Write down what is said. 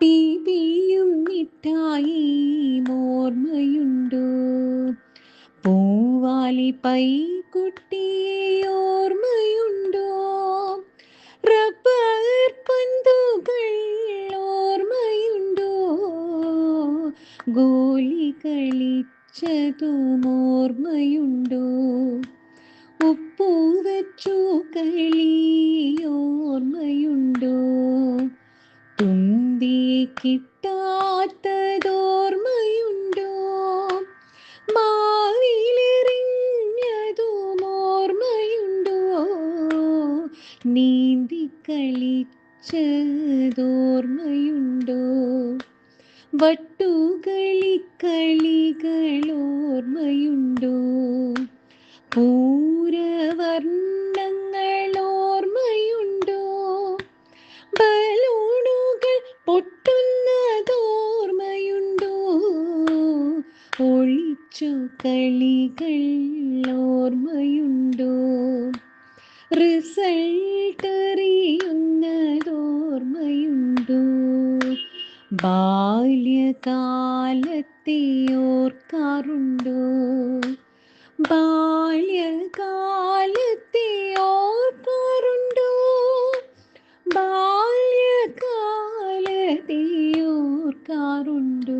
പിപിയും മിഠായി ഓർമ്മയുണ്ടോ പൂവാലി പൈക്കുട്ടിയെ ഓർമ്മയുണ്ടോ റബ്ബർ പന്തുകൾ ഓർമ്മയുണ്ടോ ഗോലി കളിച്ചതും ഓർമ്മയുണ്ടോ കിട്ടാത്തതോർമ്മയുണ്ടോ? മാവിലെറിഞ്ഞതുമോർമ്മയുണ്ടോ? നീന്തിക്കളിച്ചതോർമ്മയുണ്ടോ? നീന്തി കളിച്ചതോർമ്മയുണ്ടോ വട്ടുകളി കളികൾ ഒളിച്ചു കളികൾ ഓർമ്മയുണ്ടോ? റിസൾട്ട് അറിയുന്നതോർമ്മയുണ്ടോ? ബാല്യകാലത്തെ ഓർക്കാറുണ്ടോ ബാല്യകാലത്തെ ഓർക്കാറുണ്ടോ ബാല്യകാലത്തെ ഓർക്കാറുണ്ടോ